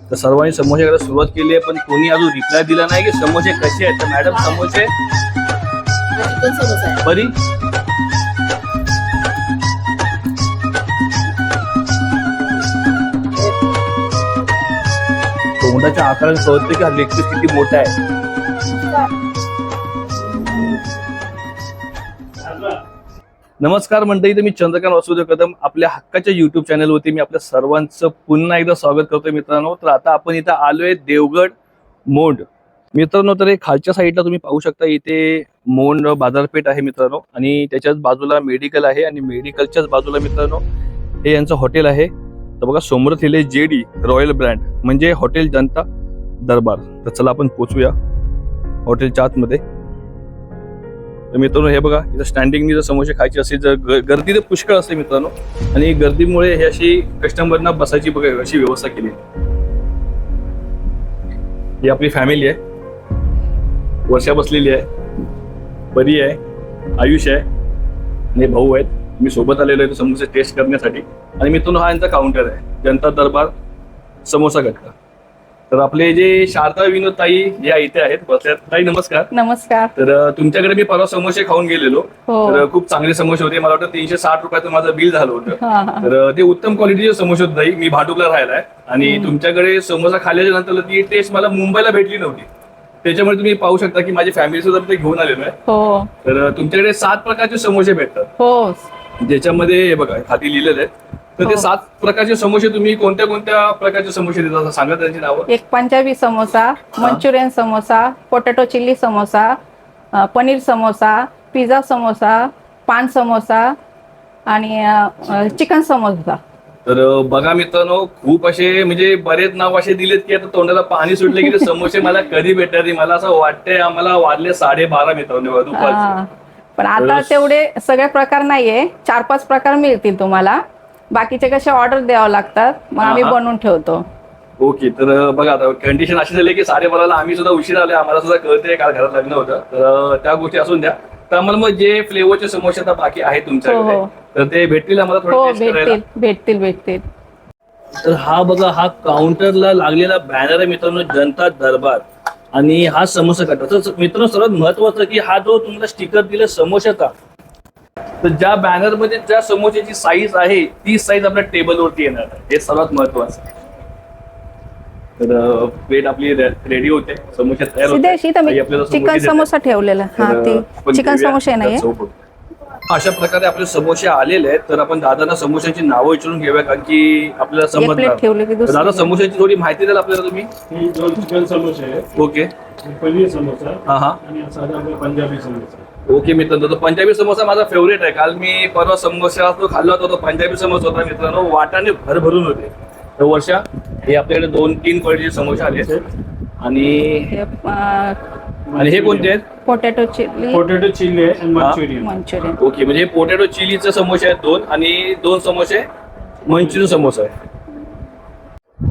तर सर्वांनी समोसे करायला सुरुवात केली आहे पण कोणी अजून रिप्लाय दिला नाही की समोसे कसे आहेत? तर मॅडम समोसे बरी? तोंडाच्या आकाराने कळतं की हा लेग पीस किती मोठा आहे. नमस्कार मंडळी. तर मी चंद्रकांत वासुदेव कदम. आपल्या हक्काच्या युट्यूब चॅनलवरती मी आपल्या सर्वांचं पुन्हा एकदा स्वागत करतोय मित्रांनो. तर आता आपण इथं आलोय देवगड मोंड मित्रांनो तर खालच्या साईडला तुम्ही पाहू शकता इथे मोंड बाजारपेठ आहे मित्रांनो. आणि त्याच्याच बाजूला मेडिकल आहे आणि मेडिकलच्याच बाजूला मित्रांनो हे यांचं हॉटेल आहे. तर बघा समोर लिहिले जे डी रॉयल ब्रँड म्हणजे हॉटेल जनता दरबार. तर चला आपण पोचूया हॉटेलच्या आतमध्ये. तर मित्रांनो हे बघा इथं स्टँडिंगनी जर समोसे खायचे असेल जर गर्दी तर पुष्कळ असते मित्रांनो. आणि गर्दीमुळे हे अशी कस्टमरना बसायची बघा अशी व्यवस्था केली. ही आपली फॅमिली आहे. वर्षा बसलेली आहे. बरी आहे. आयुष आहे. आणि भाऊ आहेत. मी सोबत आलेलो आहे समोसे टेस्ट करण्यासाठी. आणि मित्रांनो हा यांचा काउंटर आहे. जनता दरबार समोसा घटका. तर आपले जे शारदा विनोद ताई या इथे आहेत बसल्यात. ताई नमस्कार. नमस्कार. तर तुमच्याकडे मी परवा समोसे खाऊन गेलेलो. हो. तर खूप चांगले समोसे होते. मला वाटतं तीनशे साठ रुपयाचं माझं बिल झालं होतं. हा, हा. तर ते उत्तम क्वालिटीचे समोसे होते ताई. मी भाटुकला राहिला आहे. आणि तुमच्याकडे समोसा खाल्ल्याच्या नंतर ती टेस्ट मला मुंबईला भेटली नव्हती. त्याच्यामुळे तुम्ही पाहू शकता की माझी फॅमिली सुद्धा ते घेऊन आलेलो आहे. हो. तर तुमच्याकडे सात प्रकारचे समोसे भेटतात. हो. ज्याच्यामध्ये हे बघा खाली लिहिलेलं आहे. तर ते हो. सात प्रकारचे समोसे तुम्ही कोणत्या कोणत्या प्रकारचे समोसे देतात असं सांगा त्यांची नावं. एक Punjabi samosa Manchurian samosa potato chilli samosa uh, paneer samosa pizza samosa paan samosa आणि अ, अ, चिकन समोसा. तर अ, बघा मित्रांनो खूप असे म्हणजे बरेच नाव असे दिलेत की आता तोंडाला पाणी सुटले की ते समोसे मला कधी भेटणार नाही. मला असं वाटतंय आम्हाला वाजले साडेबारा मित्रांनो दुपारचे. हा. पण आता तेवढे सगळे प्रकार नाहीये. चार पाच प्रकार मिळतील तुम्हाला. बाकीचे कसे ऑर्डर द्यावं लागतात मग आम्ही हा. बनवून ठेवतो. ओके तर बघा आता कंडिशन अशी झाली की साडेबाराला आम्ही सुद्धा उशीर आले आम्हाला सुद्धा कळते काल घरात लग्न होतं. तर त्या गोष्टी असून द्या. तर आम्हाला मग जे फ्लेवरचे समोसे आता बाकी आहेत तुमच्याकडे हो, हो. तर ते भेटतील आम्हाला हो करायला? भेटतील भेटतील भेटतील. तर हा बघा हा काउंटरला लागलेला बॅनर आहे मित्रांनो जनता दरबार. आणि हा समोसा कटा. तर मित्रांनो सर्वात महत्वाचं की हा जो तुम्हाला स्टिकर दिला समोशाचा तर ज्या बॅनरमध्ये ज्या समोशाची साईज आहे ती साईज आपल्या टेबलवरती येणार हे सर्वात महत्वाचं. तर प्लेट आपली रेडी होते. समोसे तयार होते. चिकन. समोसा ठेवलेला. हा ते चिकन समोसे बघू. अशा प्रकारे आपले समोसे आलेले आहेत तर आपण दादांना समोशाची नावं विचारून घेऊया कारण की आपल्याला एक प्लेट समजणार ठेवली की तर दादा दुसरी समोशाची थोडी माहिती द्याल आपल्याला तुम्ही? ही दोन चिकन समोसे आहेत. ओके. एक पनीर समोसा. हा हा. आणि हा साधा आपला पंजाबी समोसा. ओके मित्रांनो तो पंजाबी समोसा माझा फेवरेट आहे. काल मी परवा समोसा जो खाल्ला होता तो पंजाबी समोसा होता मित्रांनो. वाटाने भरभरून होते. तर वर्षा हे आपल्याकडे दोन तीन क्वालिटीचे समोसे आले आणि हे, अं, आणि हे कोणते आहेत? पोटॅटो चिल्ली पोटॅटो आहे आणि मंचुरियन मंचुरियन ओके म्हणजे पोटॅटो चिलीचे समोसे आहेत दोन आणि दोन समोसे मंचुरियन समोसा आहे.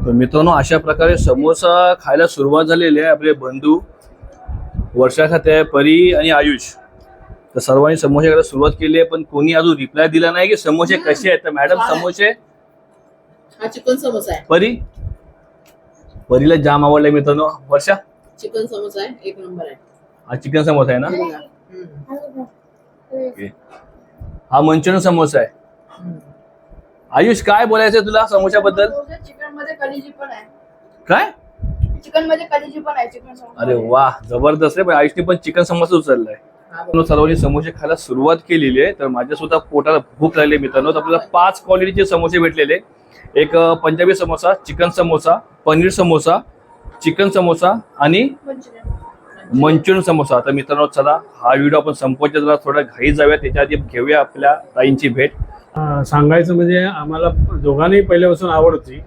तर मित्रांनो अशा प्रकारे समोसा खायला सुरुवात झालेली आहे आपले बंधू वर्षा खाते आहे परी आणि आयुष. तर सर्वांनी समोसे खायला सुरुवात केली आहे पण कोणी अजून रिप्लाय दिला नाही की समोसे कसे आहेत. तर मॅडम समोसे? हा चिकन समोसा आहे. परी? परीला जाम आवडलाय मित्रांनो. वर्षा? चिकन समोसा आहे एक नंबर आहे हा चिकन समोसा आहे ना हे बघा. हम्म. ओके. हा मंचुरियन समोसा आहे हम्म. आयुष काय बोलायचं तुला समोशाबद्दल चिकनमध्ये कलिजी पण आहे काय चिकनमध्ये कलिजी पण आहे चिकन समोसा अरे वा जबरदस्त आहे पण आयुषने पण चिकन समोसा उचललाय हा. मित्रांनो, सर्वांनी समोसे खायला सुरुवात केलेली आहे तर माझ्या सुद्धा पोटाला भूक लागली आहे मित्रांनो तर आपल्याला पाच क्वालिटीचे समोसे भेटलेले एक अं, पंजाबी समोसा चिकन समोसा पनीर समोसा चिकन समोसा आणि मंचुरियन समोसा. तर मित्रांनो चला हा व्हिडिओ आपण संपवायचा जरा थोडा घाई जाऊया त्याच्या आधी घेऊया आपल्या ताईंची भेट. सांगायचं म्हणजे आम्हाला दोघांनाही पहिल्यापासून आवड होती.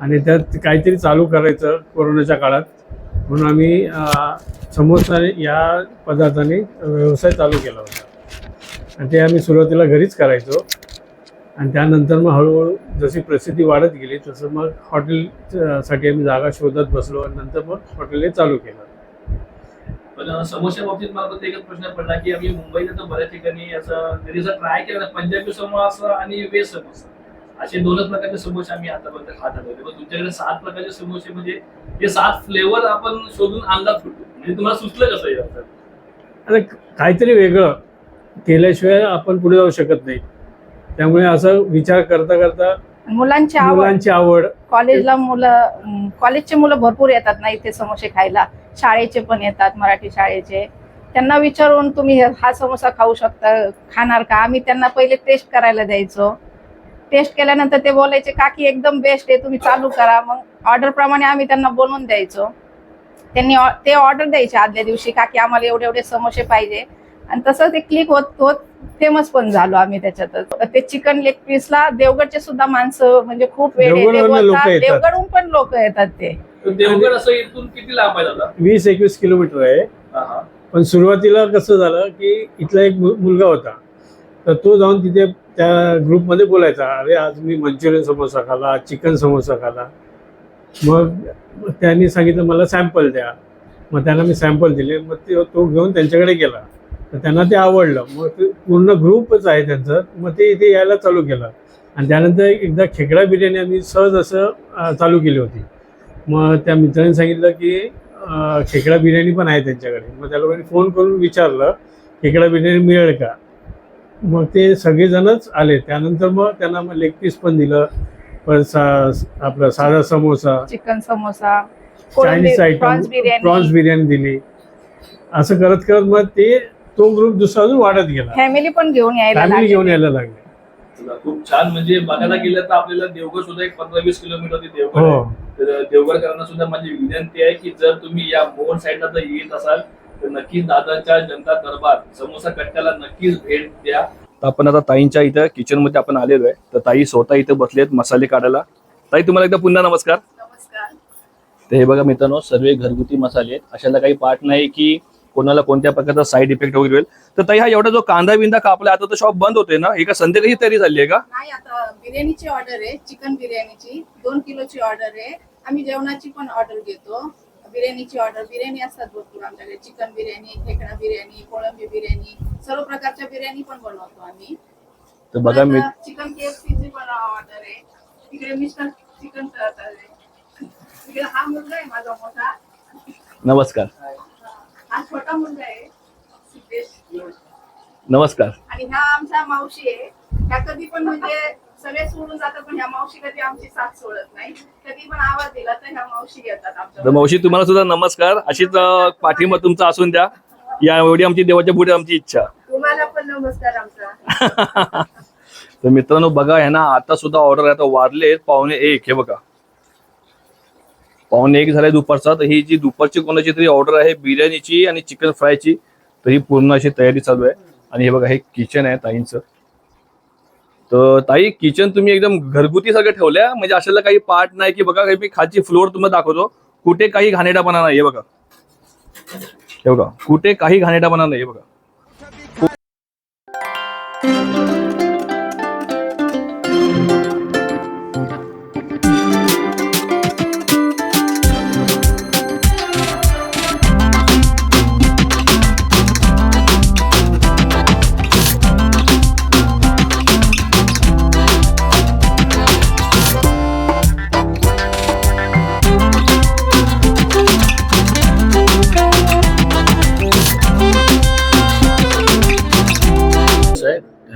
आणि त्यात काहीतरी चालू करायचं कोरोनाच्या काळात. म्हणून आम्ही समोसा या पदार्थाने व्यवसाय चालू केला होता. आणि ते आम्ही सुरुवातीला घरीच करायचो. आणि त्यानंतर मग हळूहळू जशी प्रसिद्धी वाढत गेली तसं मग हॉटेल अं, साठी आम्ही जागा शोधत बसलो आणि नंतर मग हॉटेल चालू केलं. पण समोसा बाबतीत मला फक्त एकच प्रश्न पडला की आम्ही मुंबईत तर बऱ्याच ठिकाणी असं घरी असं ट्राय केलं पंजाबी समोसा आणि व्हेज समोसा. असे दोनच प्रकारचे समोसे आम्ही आतापर्यंत खात आलो पण तुमच्याकडे सात प्रकारचे समोसे म्हणजे हे सात फ्लेवर आपण शोधून अंदाज करतो म्हणजे तुम्हाला सुचलं कसं? आता काहीतरी वेगळं केल्याशिवाय आपण पुढे जाऊ शकत नाही. त्यामुळे असं विचार करता करता मुलांची आवड. मुलांची आवड. कॉलेजला मुलं कॉलेजचे मुलं भरपूर येतात ना इथे समोसे खायला. शाळेचे पण येतात मराठी शाळेचे. त्यांना विचारून तुम्ही हे- समोसा खाऊ शकता खाणार का? आम्ही त्यांना पहिले टेस्ट करायला द्यायचो. टेस्ट केल्यानंतर ते बोलायचे काकी एकदम बेस्ट आहे तुम्ही चालू करा. मग ऑर्डर प्रमाणे आम्ही त्यांना बनवून द्यायचो. त्यांनी ते ऑर्डर द्यायचे आदल्या दिवशी काकी आम्हाला एवढे एवढे समोसे पाहिजे. आणि तसं ते क्लिक होत होत फेमस पण झालो आम्ही त्याच्यातच. ते चिकन लेग पीसला देवगडचे सुद्धा माणसं म्हणजे खूप वेळ देवगडवरनं लोकं येतात. देवगडहून पण लोक येतात ते. देवगड असं इथून किती लांब आहे दादा? वीस एकवीस किलोमीटर आहे. हा, हा. पण सुरुवातीला कसं झालं की इथला एक मु- मुलगा होता. तर तो जाऊन तिथे त्या ग्रुपमध्ये बोलायचा अरे आज मी मंचुरियन समोसा खाला चिकन समोसा खाला मग त्यांनी सांगितलं मला सॅम्पल द्या. मग त्यांना मी सॅम्पल दिले. मग ते तो घेऊन त्यांच्याकडे गेला. तर त्यांना ते आवडलं. मग ते पूर्ण ग्रुपच आहे त्यांचं. मग ते इथे यायला चालू केलं. आणि त्यानंतर एकदा खेकडा बिर्याणी आम्ही सहज असं चालू केली होती. मग त्या मित्रांनी सांगितलं की खेकडा बिर्याणी पण आहे त्यांच्याकडे. मग त्या लोकांनी फोन करून विचारलं खेकडा बिर्याणी मिळेल का? मग ते सगळेजणच आले. त्यानंतर मग त्यांना मग लेग पीस पण दिलं. परत सा- आपला साधा samosa. Chicken samosa. Chinese item prawns biryani दिली. असं करत करत मग ते तो ग्रुप दुसरा अजून वाढत गेला. फॅमिली पण घेऊन यायला फॅमिली लागले. घेऊन यायला लागले. खूप छान म्हणजे बघायला गेलं तर आपल्याला देवगड सुद्धा एक पंधरा वीस किलोमीटर ते देवगड हो. आहे. तर देवगडकरांना सुद्धा माझी विनंती आहे की जर तुम्ही या मोहन साईडला जर येत असाल तर नक्कीच दादाच्या जनता दरबार समोसा कट्ट्याला नक्कीच भेट द्या. आपण आता ताईंच्या इथं किचनमध्ये आपण आलेलो आहे. तर ताई स्वतः इथं बसलेत मसाले काढायला. ताई तुम्हाला एकदा पुन्हा नमस्कार. नमस्कार. तर हे बघा मित्रांनो सर्व घरगुती मसाले आहेत. अशाला काही पार्ट नाही की कोणाला कोणत्या प्रकारचा साईड इफेक्ट वगैरे होईल. तर ताई हा एवढा जो कांदा बिंदा कापला आता तर शॉप बंद होते ना? एका संध्याकाळी तयारी झाली आहे का? नाही आता बिर्याणीची ऑर्डर आहे चिकन बिर्याणीची. दोन किलोची ऑर्डर आहे. आम्ही जेवणाची पण ऑर्डर घेतो. बिर्याणीची ऑर्डर बिर्याणी असतात भरपूर आमच्याकडे. चिकन बिर्याणी खेकडा बिर्याणी कोळंबी बिर्याणी सर्व प्रकारच्या बिर्याणी पण बनवतो आम्ही. तर बघा मी चिकन केएफसीची पण ऑर्डर आहे. तिकडे मिस्टर चिकन करतात. हा मुलगा आहे माझा मोठा. नमस्कार. हा छोटा मुलगा आहे सिद्धेश नमस्कार. आणि ह्या आमच्या मावशी आहे. ह्या कधी पण म्हणजे सगळे सोडून जातात पण ह्या मावशी कधी आमची साथ सोडत नाही. कधी पण आवाज दिला तर ह्या मावशी तर आमच्या मावशी तुम्हाला सुद्धा नमस्कार. अशीच अं, पाठिंबा तुमचा असून द्या. या एवढी आमची देवाच्या पुढे आमची इच्छा. तुम्हाला पण नमस्कार आमचा. तर मित्रांनो बघा ह्यांना आता सुद्धा ऑर्डर आता वाढले पावणे एक. हे बघा. पाहुणे एक झालाय दुपारचा. तर ही जी दुपारची कोणाची तरी ऑर्डर आहे बिर्याणीची आणि चिकन फ्रायची तर ही पूर्ण अशी तयारी चालू आहे. आणि हे बघा हे किचन आहे ताईंचं. तर ताई किचन तुम्ही एकदम घरगुती सगळं ठेवल्या? म्हणजे अशाला काही पार्ट नाही की बघा काही मी खालची फ्लोअर तुम्हाला दाखवतो. कुठे काही घाणेटापणा नाही बघा. हे बघा कुठे काही घाणेटापणा नाही हे बघा.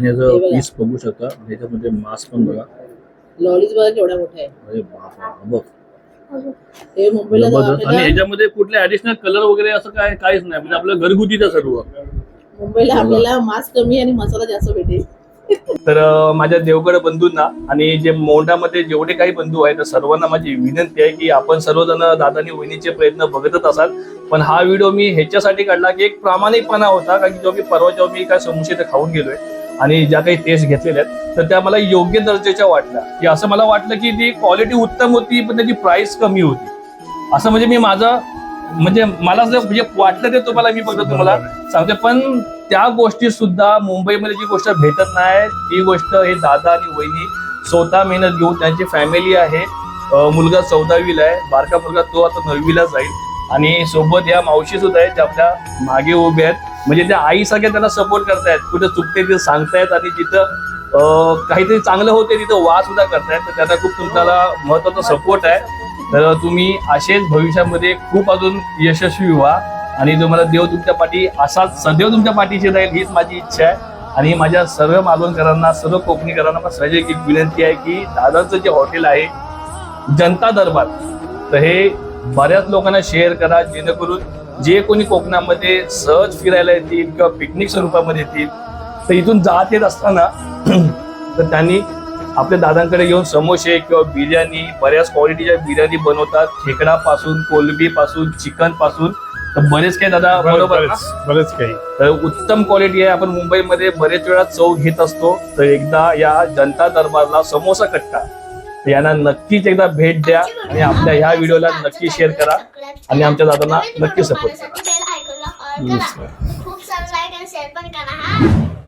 आणि हे याचं बघा. पीस बघू शकता. याच्यामध्ये मास पण बघा. लॉलीज बघा केवढा मोठा आहे अरे बापरे, बघ. हे मुंबईला जबरदस्त. आणि आपल्याला ह्याच्यामध्ये कुठले ऍडिशनल कलर वगैरे असं काय काहीच नाही. म्हणजे आपलं घरगुतीच आहे सर्व. मुंबईला आपल्याला मास्क कमी आणि मसाला जास्त भेटेल. तर अं, माझ्या देवगड बंधूंना आणि जे मोंढामध्ये जेवढे काही बंधू आहेत तर सर्वांना माझी विनंती आहे की आपण सर्वजण दादानी वहिनीचे प्रयत्न बघतच असाल. पण हा व्हिडिओ मी ह्याच्यासाठी काढला की एक प्रामाणिकपणा होता कारण की जो मी परवा जेव्हा मी काय समोसे ते खाऊन गेलोय. आणि ज्या काही टेस्ट घेतलेल्या आहेत तर त्या मला योग्य दर्जाच्या वाटल्या. की असं मला वाटलं की ती क्वालिटी उत्तम होती पण त्याची प्राइस कमी होती. असं म्हणजे मी माझं म्हणजे मला असं म्हणजे वाटलं ते तुम्हाला मी फक्त तुम्हाला सांगते पण त्या गोष्टी सुद्धा मुंबईमध्ये जी गोष्ट भेटत नाही ती गोष्ट हे दादा आणि वहिनी स्वतः मेहनत घेऊन त्यांची फॅमिली आहे. मुलगा चौदावीला आहे बारका मुलगा तो आता नववीला जाईल. आणि सोबत या मावशी सुद्धा आहेत ज्या आपल्या मागे उभ्या आहेत. म्हणजे त्या आई सगळ्या त्यांना सपोर्ट करतायत. कुठे चुकते ते सांगतायत आणि जिथं काहीतरी चांगलं होते तिथं वाद सुद्धा करतायत. तर त्याचा खूप तुम्हाला महत्त्वाचा सपोर्ट आहे. तर तुम्ही असेच भविष्यामध्ये खूप अजून यशस्वी व्हा. आणि तुम्हाला देव तुमच्या पाठी असाच सदैव तुमच्या पाठीशी राहील हीच माझी इच्छा आहे. आणि माझ्या सर्व मालवणकरांना सर्व कोकणीकरांना पण सहज एक विनंती आहे की दादाचं जे हॉटेल आहे जनता दरबार तर हे बऱ्याच लोकांना शेअर करा जेणेकरून जे कोणी कोकणामध्ये सहज फिरायला येतील किंवा पिकनिक स्वरूपामध्ये येतील तर इथून जात येत असताना तर त्यांनी आपल्या दादांकडे घेऊन समोसे किंवा बिर्याणी बऱ्याच क्वालिटीच्या बिर्याणी बनवतात. खेकडापासून कोलबीपासून चिकनपासून तर बरेच काही दादा बरोबर? बरेच काही. तर उत्तम क्वालिटी आहे. आपण मुंबईमध्ये बरेच वेळा चव घेत असतो. तर एकदा या जनता दरबारला समोसा कट्टा यांना नक्कीच एकदा भेट द्या आणि आपल्या ह्या व्हिडिओला नक्की शेअर करा आणि आमच्या दादांना नक्की सपोर्ट करा. खूप सारं लाईक आणि शेअर पण करा